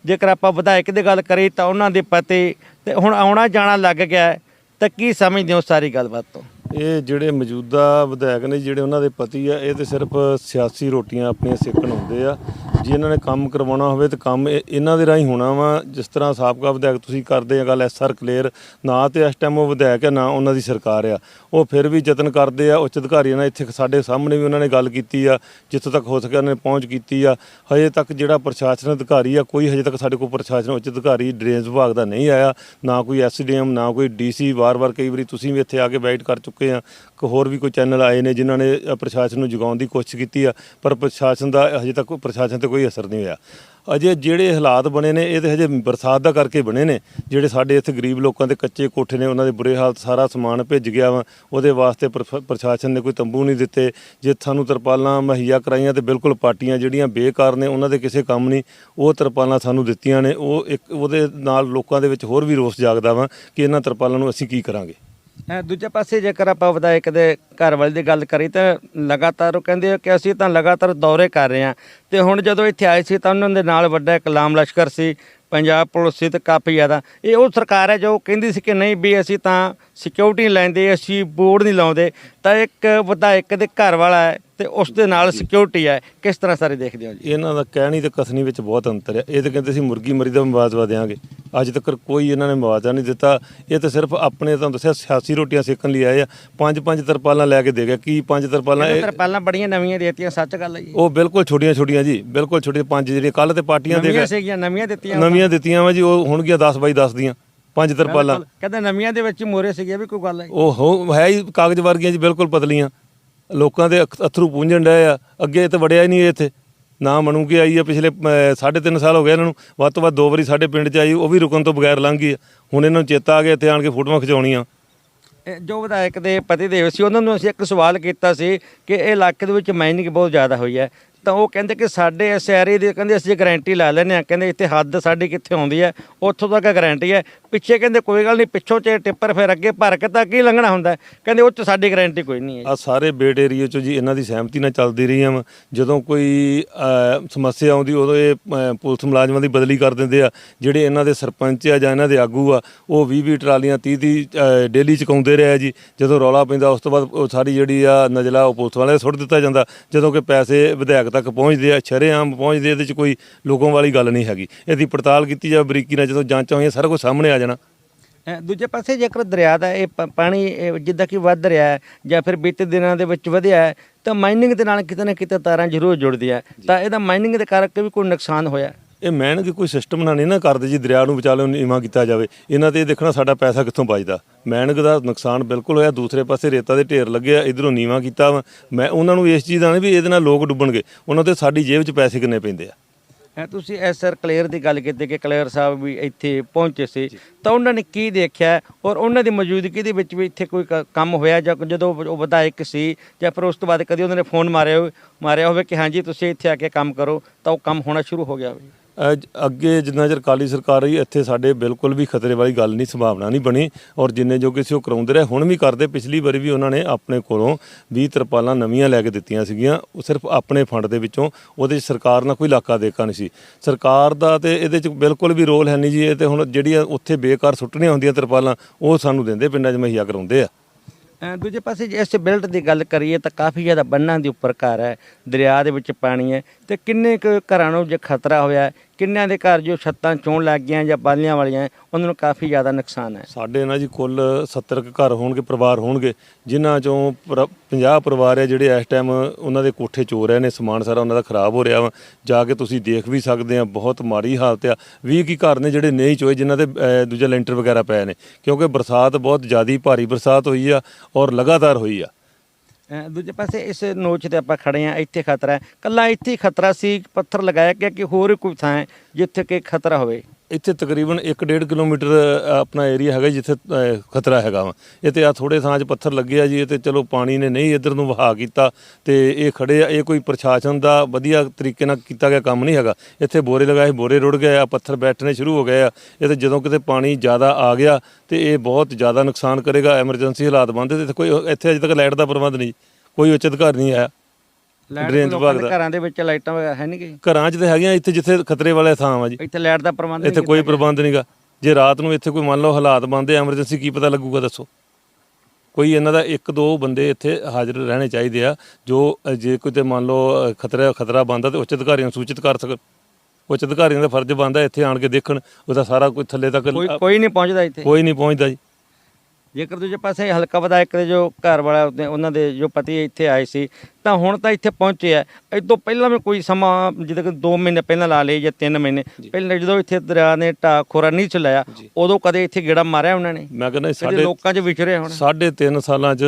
ਜੇਕਰ ਆਪਾਂ ਵਿਧਾਇਕ ਦੀ ਗੱਲ ਕਰੀਏ ਤਾਂ ਉਹਨਾਂ ਦੇ ਪਤੀ ਤੇ ਹੁਣ ਆਉਣਾ ਜਾਣਾ ਲੱਗ ਗਿਆ ਤਾਂ ਕੀ ਸਮਝਦੇ ਹੋ ਸਾਰੀ ਗੱਲਬਾਤ ਤੋਂ? ਇਹ ਜਿਹੜੇ ਮੌਜੂਦਾ ਵਿਧਾਇਕ ਨੇ, ਜਿਹੜੇ ਉਹਨਾਂ ਦੇ ਪਤੀ ਆ, ਇਹ ਤੇ ਸਿਰਫ ਸਿਆਸੀ ਰੋਟੀਆਂ ਆਪਣੀਆਂ ਸੇਕਣ ਹੁੰਦੇ ਆ। ਜੇ ਇਹਨਾਂ ਨੇ ਕੰਮ ਕਰਵਾਉਣਾ ਹੋਵੇ ਤਾਂ ਕੰਮ ਇਹ- ਇਹਨਾਂ ਦੇ ਰਾਹੀਂ ਹੋਣਾ ਵਾ। ਜਿਸ ਤਰ੍ਹਾਂ ਸਾਬਕਾ ਵਿਧਾਇਕ ਤੁਸੀਂ ਕਰਦੇ ਆ ਗੱਲ ਐਸਆਰ ਕਲੀਅਰ ਨਾ ਤੇ ਇਸ ਟਾਈਮ ਉਹ ਵਿਧਾਇਕ ਆ ਨਾ ਉਹਨਾਂ ਦੀ ਸਰਕਾਰ ਆ। ਉਹ ਫਿਰ ਵੀ ਯਤਨ ਕਰਦੇ ਆ ਉੱਚ ਅਧਿਕਾਰੀਆਂ ਨਾਲ ਇੱਥੇ ਸਾਡੇ ਸਾਹਮਣੇ ਵੀ ਉਹਨਾਂ ਨੇ ਗੱਲ ਕੀਤੀ ਆ ਜਿੱਥੋਂ ਤੱਕ ਹੋ ਸਕਿਆ ਉਹਨਾਂ ਨੇ ਪਹੁੰਚ ਕੀਤੀ ਆ। ਹਜੇ ਤੱਕ ਜਿਹੜਾ ਪ੍ਰਸ਼ਾਸਨ ਅਧਿਕਾਰੀ ਆ ਕੋਈ ਹਜੇ ਤੱਕ ਸਾਡੇ ਕੋਲ ਪ੍ਰਸ਼ਾਸਨ ਉੱਚ ਅਧਿਕਾਰੀ ਡਰੇਨੇਜ ਵਿਭਾਗ ਦਾ ਨਹੀਂ ਆਇਆ। ਨਾ ਕੋਈ ਐਸਡੀਐਮ ਨਾ ਕੋਈ ਡੀਸੀ ਵਾਰ-ਵਾਰ ਕਈ ਵਾਰੀ ਤੁਸੀਂ ਵੀ ਇੱਥੇ ਆ ਕੇ ਬੈਠ ਕਰ ਚੁੱਕੇ ਆ। ਕਿ ਹੋਰ ਵੀ ਕੋਈ ਚੈਨਲ ਆਏ ਨੇ ਜਿਨ੍ਹਾਂ ਨੇ ਅ, ਪ੍ਰਸ਼ਾਸਨ ਨੂੰ ਜਗਾਉਣ ਦੀ ਕੋਸ਼ਿਸ਼ ਕੀਤੀ ਆ। ਪਰ ਪ੍ਰਸ਼ਾਸਨ ਦਾ ਹਜੇ ਤੱਕ ਪ੍ਰਸ਼ਾਸਨ ਤੇ ਕੋਈ ਕੋਈ ਅਸਰ ਨਹੀਂ ਹੋਇਆ। ਅਜੇ ਜਿਹੜੇ ਹਾਲਾਤ ਬਣੇ ਨੇ, ਇਹ ਤੇ ਹਜੇ ਬਰਸਾਤ ਦਾ ਕਰਕੇ ਬਣੇ ਨੇ। ਜਿਹੜੇ ਸਾਡੇ ਇੱਥੇ ਗਰੀਬ ਲੋਕਾਂ ਦੇ ਕੱਚੇ ਕੋਠੇ ਨੇ, ਉਹਨਾਂ ਦੇ ਬੁਰੇ ਹਾਲਤ, ਸਾਰਾ ਸਮਾਨ ਭਿੱਜ ਗਿਆ ਵਾ। ਉਹਦੇ ਵਾਸਤੇ ਪ੍ਰਫ- ਪ੍ਰਸ਼ਾਸਨ ਨੇ ਕੋਈ ਤੰਬੂ ਨਹੀਂ ਦਿੱਤੇ। ਜੇ ਸਾਨੂੰ ਤਰਪਾਲਾਂ ਮੁਹੱਈਆ ਕਰਾਈਆਂ ਤੇ ਬਿਲਕੁਲ ਪਾਟੀਆਂ ਜਿਹੜੀਆਂ ਬੇਕਾਰ ਨੇ, ਉਹਨਾਂ ਦੇ ਕਿਸੇ ਕੰਮ ਨਹੀਂ। ਉਹ ਤਰਪਾਲਾਂ ਸਾਨੂੰ ਦਿੱਤੀਆਂ ਨੇ। ਉਹ ਇੱਕ, ਉਹਦੇ ਨਾਲ ਲੋਕਾਂ ਦੇ ਵਿੱਚ ਹੋਰ ਵੀ ਰੋਸ ਜਾਗਦਾ ਵਾ ਕਿ ਇਹਨਾਂ ਤਰਪਾਲਾਂ ਨੂੰ ਅਸੀਂ ਕੀ ਕਰਾਂਗੇ? ਦੂਜੇ ਪਾਸੇ ਜੇਕਰ ਆਪਾਂ ਵਿਧਾਇਕ ਦੇ ਘਰ ਵਾਲੇ ਦੀ ਗੱਲ ਕਰੀ ਤਾਂ ਲਗਾਤਾਰ ਉਹ ਕਹਿੰਦੇ ਕਿ ਅਸੀਂ ਤਾਂ ਲਗਾਤਾਰ ਦੌਰੇ ਕਰ ਰਹੇ ਹਾਂ। ਤੇ ਹੁਣ ਜਦੋਂ ਇੱਥੇ ਆਏ ਸੀ ਤਾਂ ਉਹਨਾਂ ਦੇ ਨਾਲ ਵੱਡਾ ਇੱਕ ਲਾਮ ਲਸ਼ਕਰ ਸੀ ਪੰਜਾਬ ਪੁਲਿਸ ਸੀ ਤੇ ਕਾਫੀ ਜ਼ਿਆਦਾ। ਇਹ ਉਹ ਸਰਕਾਰ ਹੈ ਜੋ ਕਹਿੰਦੀ ਸੀ ਕਿ ਨਹੀਂ ਵੀ ਅਸੀਂ ਤਾਂ ਸਿਕਿਉਰਿਟੀ ਲੈਂਦੇ ਅਸੀਂ ਬੋਰਡ ਨਹੀਂ ਲਾਉਂਦੇ। ਤਾਂ ਇੱਕ ਵਿਧਾਇਕ ਦੇ ਘਰ ਵਾਲਾ ਹੈ ਤੇ ਉਸ ਦੇ ਨਾਲ ਸਿਕਿਉਰਿਟੀ ਹੈ। ਕਿਸ ਤਰ੍ਹਾਂ ਸਾਰੇ ਦੇਖਦੇ ਹੋ ਜੀ? ਇਹਨਾਂ ਦਾ ਕਹਿਣੀ ਤੇ ਕਥਨੀ ਵਿੱਚ ਬਹੁਤ ਅੰਤਰ ਹੈ। ਇਹ ਤਾਂ ਕਹਿੰਦੇ ਸੀ ਮੁਰਗੀ ਮਰੀ ਦਾ ਮੁਆਵਜ਼ਾ ਦੇਵਾਂਗੇ ਅੱਜ ਤੱਕ ਕੋਈ ਇਹਨਾਂ ਨੇ ਮੁਆਵਜ਼ਾ ਨਹੀਂ ਦਿੱਤਾ। ਇਹ ਤਾਂ ਸਿਰਫ ਆਪਣੇ ਤੁਹਾਨੂੰ ਦੱਸਿਆ ਸਿਆਸੀ ਰੋਟੀਆਂ ਸੇਕਣ ਲਈ ਆਏ ਆ। ਪੰਜ ਪੰਜ ਤਰਪਾਲਾਂ ਲੈ ਕੇ ਦੇ ਗਿਆ। ਕੀ ਪੰਜ ਤਰਪਾਲਾਂ? ਇਹ ਤਰਪਾਲਾਂ ਬੜੀਆਂ ਨਵੀਆਂ ਦੇਤੀਆਂ ਸੱਚ ਗੱਲ ਹੈ ਜੀ। ਉਹ ਬਿਲਕੁਲ ਛੋਟੀਆਂ ਛੋਟੀਆਂ ਜੀ। ਬਿਲਕੁਲ ਛੋਟੀਆਂ ਪੰਜ ਜਿਹੜੀਆਂ ਕੱਲ ਤੇ ਪਾਰਟੀਆਂ ਦੇ ਨਵੀਆਂ ਗਏ। ਸੀਗੀਆਂ ਨਵੀਆਂ ਦਿੱਤੀਆਂ ਨਵੀਆਂ ਦਿੱਤੀਆਂ ਵਾ ਜੀ ਉਹ ਹੋਣਗੀਆਂ 10 ਬਾਈ 10 ਦੀਆਂ ਪੰਜ ਤਰਪਾਲਾਂ। ਕਹਿੰਦੇ ਨਵੀਆਂ ਦੇ ਵਿੱਚ ਮੋਰੇ ਸੀਗੇ ਵੀ ਕੋਈ ਗੱਲ ਹੈ ਉਹ ਹੋ- ਹੈ ਹੀ ਕਾਗਜ਼ ਵਰਗੀਆਂ ਜੀ ਬਿਲਕੁਲ ਪਤਲੀਆਂ। ਲੋਕਾਂ ਦੇ ਅੱਖ- ਅਥਰੂ ਪੂੰਝਣ ਡਏ ਆ ਅੱਗੇ ਤੇ ਵੜਿਆ ਹੀ ਨਹੀਂ ਇੱਥੇ। ਨਾ ਮਣੂ ਕੇ ਆਈ ਆ ਪਿਛਲੇ ਅਹ, ਸਾਢੇ ਤਿੰਨ ਸਾਲ ਹੋ ਗਏ ਇਹਨਾਂ ਨੂੰ ਵੱਧ ਤੋਂ ਵੱਧ ਦੋ ਵਾਰੀ ਸਾਡੇ ਪਿੰਡ 'ਚ ਆਈ ਉਹ ਵੀ ਰੁਕਣ ਤੋਂ ਬਗੈਰ ਲੰਘ ਗਈ ਆ। ਹੁਣ ਇਹਨਾਂ ਨੂੰ ਚੇਤਾ ਆ ਗਿਆ ਇੱਥੇ ਆਣ ਕੇ ਫੋਟੋਆਂ ਖਿਚਾਉਣੀਆਂ। ਇਹ ਜੋ ਵਿਧਾਇਕ ਦੇ ਪਤੀ ਦੇਵ ਸੀ ਉਹਨਾਂ ਨੂੰ ਅਸੀਂ ਇੱਕ ਸਵਾਲ ਕੀਤਾ ਸੀ ਕਿ ਇਹ ਇਲਾਕੇ ਦੇ ਵਿੱਚ ਮਾਈਨਿੰਗ ਬਹੁਤ ਜ਼ਿਆਦਾ ਹੋਈ ਹੈ। ਤਾਂ ਉਹ ਕਹਿੰਦੇ ਕਿ ਸਾਡੇ ਇਸ ਐਰੇ ਦੀ, ਕਹਿੰਦੇ ਅਸੀਂ ਗਾਰੰਟੀ ਲੈ ਲੈਂਦੇ ਆ ਕਹਿੰਦੇ ਇੱਥੇ ਹੱਦ ਸਾਡੀ ਕਿੱਥੇ ਆਉਂਦੀ ਹੈ, ਉੱਥੋਂ ਤੱਕ ਗਾਰੰਟੀ ਹੈ। ਪਿੱਛੇ ਕਹਿੰਦੇ ਕੋਈ ਗੱਲ ਨਹੀਂ, ਪਿੱਛੋਂ ਚ ਟਿੱਪਰ ਫਿਰ ਅੱਗੇ ਭਰ ਕੇ ਤਾਂ ਕੀ ਲੰਘਣਾ ਹੁੰਦਾ ਕਹਿੰਦੇ ਉਹ ਚ ਸਾਡੀ ਗਾਰੰਟੀ ਕੋਈ ਨਹੀਂ ਹੈ ਆ ਸਾਰੇ ਬੇਟ ਏਰੀਏ 'ਚ ਜੀ ਇਹਨਾਂ ਦੀ ਸਹਿਮਤੀ ਨਾਲ ਚੱਲਦੀ ਰਹੀਆਂ ਵਾ। ਜਦੋਂ ਕੋਈ ਸਮੱਸਿਆ ਆਉਂਦੀ, ਉਦੋਂ ਇਹ ਪੁਲਿਸ ਮੁਲਾਜ਼ਮਾਂ ਦੀ ਬਦਲੀ ਕਰ ਦਿੰਦੇ ਆ। ਜਿਹੜੇ ਇਹਨਾਂ ਦੇ ਸਰਪੰਚ ਆ ਜਾਂ ਇਹਨਾਂ ਦੇ ਆਗੂ ਆ, ਉਹ 20 20 ਟਰਾਲੀਆਂ 30 30 ਡੇਲੀ ਚੁਕਾਉਂਦੇ ਰਹੇ ਆ ਜੀ। ਜਦੋਂ ਰੌਲਾ ਪੈਂਦਾ, ਉਸ ਤੋਂ ਬਾਅਦ ਉਹ ਸਾਰੀ ਜਿਹੜੀ ਆ ਨਜਲਾ ਉਹ ਪੁਲਿਸ ਵਾਲਿਆਂ ਦੇ ਸੁੱਟ ਦਿੱਤਾ ਜਾਂਦਾ। ਜਦੋਂ ਕਿ ਪੈਸੇ ਵਿਧਾਇਕ ਤੱਕ ਪਹੁੰਚਦੇ ਆ ਸ਼ਰੇਆਮ ਪਹੁੰਚਦੇ ਇਹਦੇ 'ਚ ਕੋਈ ਲੋਕਾਂ ਵਾਲੀ ਗੱਲ ਨਹੀਂ ਹੈਗੀ। ਇਹਦੀ ਪੜਤਾਲ ਕੀਤੀ ਜਾਵੇ, ਬਰੀਕੀ ਨਾਲ ਜਦੋਂ ਜਾਂਚਾਂ ਹੋਈਆਂ, ਸਾਰਾ ਕੁਝ ਸਾਹਮਣੇ ਆ ਜਾਣਾ। ਦੂਜੇ ਪਾਸੇ ਜੇਕਰ ਦਰਿਆ ਦਾ ਇਹ ਪ- ਪਾਣੀ ਜਿੱਦਾਂ ਕਿ ਵੱਧ ਰਿਹਾ ਹੈ, ਜਾਂ ਫਿਰ ਬੀਤੇ ਦਿਨਾਂ ਦੇ ਵਿੱਚ ਵਧਿਆ ਹੈ, ਤਾਂ ਮਾਈਨਿੰਗ ਦੇ ਨਾਲ ਕਿਤੇ ਨਾ ਕਿਤੇ ਤਾਰਾਂ ਜ਼ਰੂਰ ਜੁੜਦੀਆਂ ਤਾਂ ਇਹਦਾ ਮਾਈਨਿੰਗ ਦੇ ਕਰਕੇ ਵੀ ਕੋਈ ਨੁਕਸਾਨ ਹੋਇਆ ਇਹ ਮੈਨ ਕੋਈ ਸਿਸਟਮ ਨਾਲ ਨਹੀਂ ਨਾ ਕਰਦੇ ਜੀ ਦਰਿਆ ਨੂੰ ਵਿਚਾਲੇ ਨੀਵਾਂ ਕੀਤਾ ਜਾਵੇ। ਇਹਨਾਂ ਤੇ ਇਹ ਦੇਖਣਾ ਸਾਡਾ ਪੈਸਾ ਕਿੱਥੋਂ ਬਚਦਾ। ਮੈਨਕ ਦਾ ਨੁਕਸਾਨ ਬਿਲਕੁਲ ਹੋਇਆ ਦੂਸਰੇ ਪਾਸੇ ਰੇਤਾ ਦੇ ਢੇਰ ਲੱਗਿਆ ਆ ਇਧਰੋਂ ਨੀਵਾਂ ਕੀਤਾ ਵਾ। ਮੈਂ ਉਹਨਾਂ ਨੂੰ ਇਸ ਚੀਜ਼ ਦਾ ਨਹੀਂ ਵੀ ਇਹਦੇ ਨਾਲ ਲੋਕ ਡੁੱਬਣਗੇ। ਉਹਨਾਂ ਤੇ ਸਾਡੀ ਜੇਬ 'ਚ ਪੈਸੇ ਕਿੰਨੇ ਪੈਂਦੇ ਆ? ਅ, ਤੁਸੀਂ ਐਸ ਸਰ ਕਲੇਅਰ ਦੀ ਗੱਲ ਕੀਤੀ ਕਿ ਕਲੇਅਰ ਸਾਹਿਬ ਵੀ ਇੱਥੇ ਪਹੁੰਚੇ ਸੀ। ਤਾਂ ਉਹਨਾਂ ਨੇ ਕੀ ਦੇਖਿਆ ਔਰ ਉਹਨਾਂ ਦੀ ਮੌਜੂਦਗੀ ਦੇ ਵਿੱਚ ਵੀ ਇੱਥੇ ਕੋਈ ਕ- ਕੰਮ ਹੋਇਆ ਜਾਂ ਜਦੋਂ ਉਹ ਵਿਧਾਇਕ ਸੀ ਜਾਂ ਫਿਰ ਉਸ ਤੋਂ ਬਾਅਦ ਕਦੀ ਉਹਨਾਂ ਨੇ ਫੋਨ ਮਾਰਿਆ ਹੋਵੇ ਮਾਰਿਆ ਹੋਵੇ ਕਿ ਹਾਂਜੀ ਤੁਸੀਂ ਇੱਥੇ ਆ ਕੇ ਕੰਮ ਕਰੋ ਤਾਂ ਉਹ ਕੰਮ ਹੋਣਾ ਸ਼ੁਰੂ ਹੋ ਗਿਆ ਹੋਵੇ ਅੱਗੇ ਜਿੰਨਾ ਚਿਰ ਕਾਲੀ ਸਰਕਾਰ ਰਹੀ, ਇੱਥੇ ਸਾਡੇ ਬਿਲਕੁਲ ਵੀ ਖਤਰੇ ਵਾਲੀ ਗੱਲ ਨਹੀਂ, ਸੰਭਾਵਨਾ ਨਹੀਂ ਬਣੀ। ਔਰ ਜਿੰਨੇ ਜੋ ਕਿਸੇ ਉਹ ਕਰਾਉਂਦੇ ਰਹੇ, ਹੁਣ ਵੀ ਕਰਦੇ, ਪਿਛਲੀ ਵਾਰੀ ਵੀ ਉਹਨਾਂ ਨੇ ਆਪਣੇ ਕੋਲੋਂ 20 ਤਰਪਾਲਾਂ ਨਵੀਆਂ ਲੈ ਕੇ ਦਿੱਤੀਆਂ ਸੀਗੀਆਂ, ਉਹ ਸਿਰਫ ਆਪਣੇ ਫੰਡ ਦੇ ਵਿੱਚੋਂ, ਉਹਦੇ 'ਚ ਸਰਕਾਰ ਨਾਲ ਕੋਈ ਇਲਾਕਾ ਦੇਕਾ ਨਹੀਂ ਸੀ। ਸਰਕਾਰ ਦਾ ਤੇ ਇਹਦੇ 'ਚ ਬਿਲਕੁਲ ਵੀ ਰੋਲ ਹੈ ਨਹੀਂ ਜੀ, ਇਹ ਤੇ ਹੁਣ ਜਿਹੜੀਆਂ ਉੱਥੇ ਬੇਕਾਰ ਸੁੱਟਣੀਆਂ ਹੁੰਦੀਆਂ ਤਰਪਾਲਾਂ, ਉਹ ਸਾਨੂੰ ਦਿੰਦੇ, ਪਿੰਡਾਂ 'ਚ ਮੁਹੱਈਆ ਕਰਾਉਂਦੇ ਆ। ਦੂਜੇ ਪਾਸੇ ਜੇ ਇਸ ਬਿਲਟ ਦੀ ਗੱਲ ਕਰੀਏ ਤਾਂ ਕਾਫੀ ਜ਼ਿਆਦਾ ਬੰਨਾਂ ਦੇ ਉੱਪਰ ਘਰ ਹੈ, ਦਰਿਆ ਦੇ ਵਿੱਚ ਪਾਣੀ ਹੈ ਤੇ ਕਿੰਨੇ ਕੁ ਘਰਾਂ ਨੂੰ ਜੇ ਖਤਰਾ ਹੋਇਆ ਕਿੰਨਿਆਂ ਦੇ ਘਰ ਜੋ ਛੱਤਾਂ ਚੋਣ ਲੱਗ ਗਈਆਂ ਜਾਂ ਬਾਲੀਆਂ ਵਾਲੀਆਂ, ਉਹਨਾਂ ਨੂੰ ਕਾਫੀ ਜ਼ਿਆਦਾ ਨੁਕਸਾਨ ਹੈ। ਸਾਡੇ ਨਾ ਜੀ ਕੁੱਲ 70 ਕੁ ਘਰ ਹੋਣਗੇ, ਪਰਿਵਾਰ ਹੋਣਗੇ, ਜਿਨ੍ਹਾਂ ਚੋਂ ਪਰ- 50 ਪਰਿਵਾਰ ਆ ਜਿਹੜੇ ਇਸ ਟਾਈਮ ਉਹਨਾਂ ਦੇ ਕੋਠੇ ਚੋ ਰਹੇ ਨੇ, ਸਮਾਨ ਸਾਰਾ ਉਹਨਾਂ ਦਾ ਖਰਾਬ ਹੋ ਰਿਹਾ ਵਾ। ਜਾ ਕੇ ਤੁਸੀਂ ਦੇਖ ਵੀ ਸਕਦੇ ਆ, ਬਹੁਤ ਮਾੜੀ ਹਾਲਤ ਆ। 20 ਕੀ ਘਰ ਨੇ ਜਿਹੜੇ ਨਹੀਂ ਚੋਏ, ਜਿਨ੍ਹਾਂ ਦੇ ਦੂਜਾ ਲੈਂਟਰ ਵਗੈਰਾ ਪਏ ਨੇ, ਕਿਉਂਕਿ ਬਰਸਾਤ ਬਹੁਤ ਜ਼ਿਆਦੀ ਭਾਰੀ ਬਰਸਾਤ ਹੋਈ ਆ ਔਰ ਲਗਾਤਾਰ ਹੋਈ ਆ। ਦੂਜੇ ਪਾਸੇ ਇਸ ਨੋਚ ਤੇ ਆਪਾਂ ਖੜੇ ਆ, ਇੱਥੇ ਖਤਰਾ ਹੈ। ਕੱਲਾ ਇੱਥੇ ਹੀ ਖਤਰਾ ਸੀ, ਪੱਥਰ ਲਗਾਇਆ ਗਿਆ ਕਿ ਹੋਰ ਕੋਈ ਥਾਂ ਹੈ ਜਿੱਥੇ ਕਿ ਖਤਰਾ ਹੋਵੇ। ਇੱਥੇ ਤਕਰੀਬਨ 1.5 ਕਿਲੋਮੀਟਰ ਆਪਣਾ ਏਰੀਆ ਹੈਗਾ ਜਿੱਥੇ ਖਤਰਾ ਹੈਗਾ ਵਾ। ਇਹ ਤੇ ਆ ਥੋੜੇ ਥਾਂ 'ਚ ਪੱਥਰ ਲੱਗੇ ਆ ਜੀ, ਇਹ ਤੇ ਚਲੋ ਪਾਣੀ ਨੇ ਨਹੀਂ ਇੱਧਰ ਨੂੰ ਵਹਾ ਕੀਤਾ ਤੇ ਇਹ ਖੜੇ ਆ, ਇਹ ਕੋਈ ਪ੍ਰਸ਼ਾਸਨ ਦਾ ਵਧੀਆ ਤਰੀਕੇ ਨਾਲ ਕੀਤਾ ਗਿਆ ਕੰਮ ਨਹੀਂ ਹੈਗਾ। ਇੱਥੇ ਬੋਰੇ ਲਗਾਏ ਬੋਰੇ ਰੁੜ ਗਏ ਆ, ਪੱਥਰ ਬੈਠਣੇ ਸ਼ੁਰੂ ਹੋ ਗਏ ਆ। ਇਹ ਤੇ ਜਦੋਂ ਕਿਤੇ ਪਾਣੀ ਜ਼ਿਆਦਾ ਆ ਗਿਆ ਤੇ ਇਹ ਬਹੁਤ ਜ਼ਿਆਦਾ ਨੁਕਸਾਨ ਕਰੇਗਾ, ਐਮਰਜੈਂਸੀ ਹਾਲਾਤ ਬਣਦੇ ਤੇ ਇੱਥੇ ਕੋਈ, ਇੱਥੇ ਅਜੇ ਤੱਕ ਲਾਈਟ ਦਾ ਪ੍ਰਬੰਧ ਨਹੀਂ, ਕੋਈ ਉੱਚ ਅਧਿਕਾਰ ਨਹੀਂ ਆਇਆ। ਡਰੇਨ ਲੋਕਾਂ ਵਿਭਾਗ ਦੇ। ਦਾ ਘਰਾਂ ਦੇ ਵਿੱਚ ਲਾਈਟਾਂ ਵਗੈਰਾ ਹੈ ਨਹੀਂ ਗੀ? ਘਰਾਂ 'ਚ ਤੇ ਹੈਗੀਆਂ ਇੱਥੇ ਜਿੱਥੇ ਖਤਰੇ ਵਾਲੇ ਥਾਂ ਵਾ ਜੀ। ਇੱਥੇ ਲਾਈਟ ਦਾ ਪ੍ਰਬੰਧ ਇੱਥੇ ਕੋਈ ਪ੍ਰਬੰਧ ਨਹੀਂਗਾ ਜੇ ਰਾਤ ਨੂੰ ਇੱਥੇ ਕੋਈ ਮੰਨ ਲਓ ਹਾਲਾਤ ਬਣਦੇ ਐਮਰਜੈਂਸੀ ਕੀ ਪਤਾ ਲੱਗੂਗਾ ਦੱਸੋ। ਕੋਈ ਇਹਨਾਂ ਦਾ ਇੱਕ ਦੋ ਬੰਦੇ ਇੱਥੇ ਹਾਜ਼ਰ ਰਹਿਣੇ ਚਾਹੀਦੇ ਆ ਜੋ ਅ, ਜੇ ਕੋਈ ਤੇ ਮੰਨ ਲਓ ਅ, ਖਤਰਾ ਖਤਰਾ ਬਣਦਾ ਤੇ ਉੱਚ ਅਧਿਕਾਰੀਆਂ ਨੂੰ ਸੂਚਿਤ ਕਰ ਸਕਣ। ਉੱਚ ਅਧਿਕਾਰੀਆਂ ਦਾ ਫਰਜ਼ ਬਣਦਾ ਇੱਥੇ ਆਣ ਕੇ ਦੇਖਣ ਉਹਦਾ ਸਾਰਾ ਕੋਈ ਥੱਲੇ ਤੱਕ ਕੋਈ ਕੋਈ ਨਹੀਂ ਪਹੁੰਚਦਾ ਇੱਥੇ। ਕੋਈ ਨਹੀਂ ਪਹੁੰਚਦਾ ਜੀ। ਜੇਕਰ ਦੂਜੇ ਪਾਸੇ ਹਲਕਾ ਵਿਧਾਇਕ ਦੇ ਜੋ ਘਰ ਵਾਲਾ ਉਹਦੇ- ਉਹਨਾਂ ਦੇ ਜੋ ਪਤੀ ਇੱਥੇ ਆਏ ਸੀ ਤਾਂ ਹੁਣ ਤਾਂ ਇੱਥੇ ਪਹੁੰਚੇ ਆ। ਇਸ ਤੋਂ ਪਹਿਲਾਂ ਵੀ ਕੋਈ ਸਮਾਂ ਜਿੱਦਾਂ ਕਿ 2 ਮਹੀਨੇ ਪਹਿਲਾਂ ਲਾ ਲਏ ਜਾਂ 3 ਮਹੀਨੇ। ਪਹਿਲਾਂ ਜਦੋਂ ਇੱਥੇ ਦਰਿਆ ਨੇ ਢਾਹ ਖੋਰਾ ਨਹੀਂ ਚਲਾਇਆ ਉਦੋਂ ਕਦੇ ਇੱਥੇ ਗੇੜਾ ਮਾਰਿਆ ਉਹਨਾਂ ਨੇ? ਮੈਂ ਕਹਿੰਦਾ ਸਾਡੇ ਸਾਡੇ ਲੋਕਾਂ 'ਚ ਵਿਚਰੇ ਹੁਣ? ਸਾਢੇ ਤਿੰਨ ਸਾਲਾਂ 'ਚ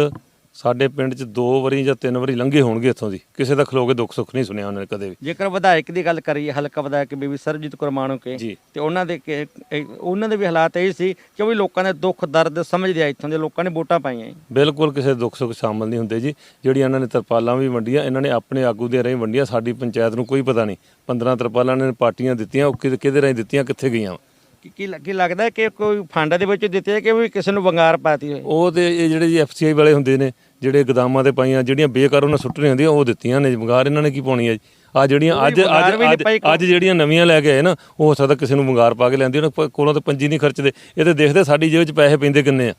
ਸਾਡੇ ਪਿੰਡ 'ਚ ਦੋ ਵਾਰੀ ਜਾਂ ਤਿੰਨ ਵਾਰੀ ਲੰਘੇ ਹੋਣਗੇ ਇੱਥੋਂ ਦੀ। ਕਿਸੇ ਦਾ ਖਲੋ ਕੇ ਦੁੱਖ ਸੁੱਖ ਨਹੀਂ ਸੁਣਿਆ ਉਹਨਾਂ ਨੇ ਕਦੇ ਵੀ। ਜੇਕਰ ਵਿਧਾਇਕ ਦੀ ਗੱਲ ਕਰੀਏ ਹਲਕਾ ਵਿਧਾਇਕ ਬੀਬੀ ਸਰਜੀਤ ਕੌਰ ਮਾਣੂਕੇ ਜੀ। ਤੇ ਉਹਨਾਂ ਦੇ ਕਿ- ਇਹ- ਉਹਨਾਂ ਦੇ ਵੀ ਹਾਲਾਤ ਇਹ ਸੀ ਕਿ ਉਹ ਵੀ ਲੋਕਾਂ ਦੇ ਦੁੱਖ ਦਰਦ ਸਮਝਦੇ ਆ ਇੱਥੋਂ ਦੇ ਲੋਕਾਂ ਨੇ ਵੋਟਾਂ ਪਾਈਆਂ ਜੀ। ਬਿਲਕੁਲ ਕਿਸੇ ਦੁੱਖ ਸੁੱਖ ਸ਼ਾਮਲ ਨਹੀਂ ਹੁੰਦੇ ਜੀ। ਜਿਹੜੀਆਂ ਇਹਨਾਂ ਨੇ ਤਰਪਾਲਾਂ ਵੀ ਵੰਡੀਆਂ ਇਹਨਾਂ ਨੇ ਆਪਣੇ ਆਗੂ ਦੇ ਰਾਹੀਂ ਵੰਡੀਆਂ ਸਾਡੀ ਪੰਚਾਇਤ ਨੂੰ ਕੋਈ ਪਤਾ ਨਹੀਂ। 15 ਤਰਪਾਲਾਂ ਇਹਨਾਂ ਨੇ ਪਾਰਟੀਆਂ ਦਿੱਤੀਆਂ ਉਹ ਕਿਹਦੇ ਕਿਹਦੇ ਰਾਹੀਂ ਦਿੱਤੀਆਂ ਕਿੱਥੇ ਗਈਆਂ ਕੀ ਕੀ ਲੱਗੀ ਲੱਗਦਾ ਕਿ ਕੋਈ ਫੰਡ ਦੇ ਵਿੱਚ ਦਿੱਤੇ ਆ ਕਿ ਵੀ ਕਿਸੇ ਨੂੰ ਵੰਗਾਰ ਪਾਤੀ ਹੋਈ ਉਹ ਤੇ ਇਹ ਜਿਹੜੇ ਜੀ ਐਫਸੀਆਈ ਵਾਲੇ ਹੁੰਦੇ ਨੇ ਜਿਹੜੇ ਗਦਾਮਾਂ ਤੇ ਪਾਈਆਂ ਜਿਹੜੀਆਂ ਬੇਕਾਰ ਉਹਨਾਂ ਸੁੱਟਣੀਆਂ ਹੁੰਦੀਆਂ ਉਹ ਦਿੱਤੀਆਂ ਨੇ ਵੰਗਾਰ ਇਹਨਾਂ ਨੇ ਕੀ ਪਾਉਣੀ ਹੈ ਜੀ? ਆ ਜਿਹੜੀਆਂ ਅੱਜ ਵੰਗਾਰ ਅੱਜ ਵੀ ਅੱਜ- ਪਾਈ ਅੱਜ ਜਿਹੜੀਆਂ ਨਵੀਆਂ ਲੈ ਕੇ ਆਏ ਨਾ ਉਹ ਹੋ ਸਕਦਾ ਕਿਸੇ ਨੂੰ ਵੰਗਾਰ ਪਾ ਕੇ ਲੈਂਦੇ ਉਹਨਾਂ ਪ- ਕੋਲੋਂ ਤੇ ਪੰਜੀ ਨਹੀਂ ਖਰਚਦੇ। ਇਹ ਤੇ ਦੇਖਦੇ ਸਾਡੀ ਜੇਬ 'ਚ ਪੈਸੇ ਪੈਂਦੇ ਕਿੰਨੇ ਆ।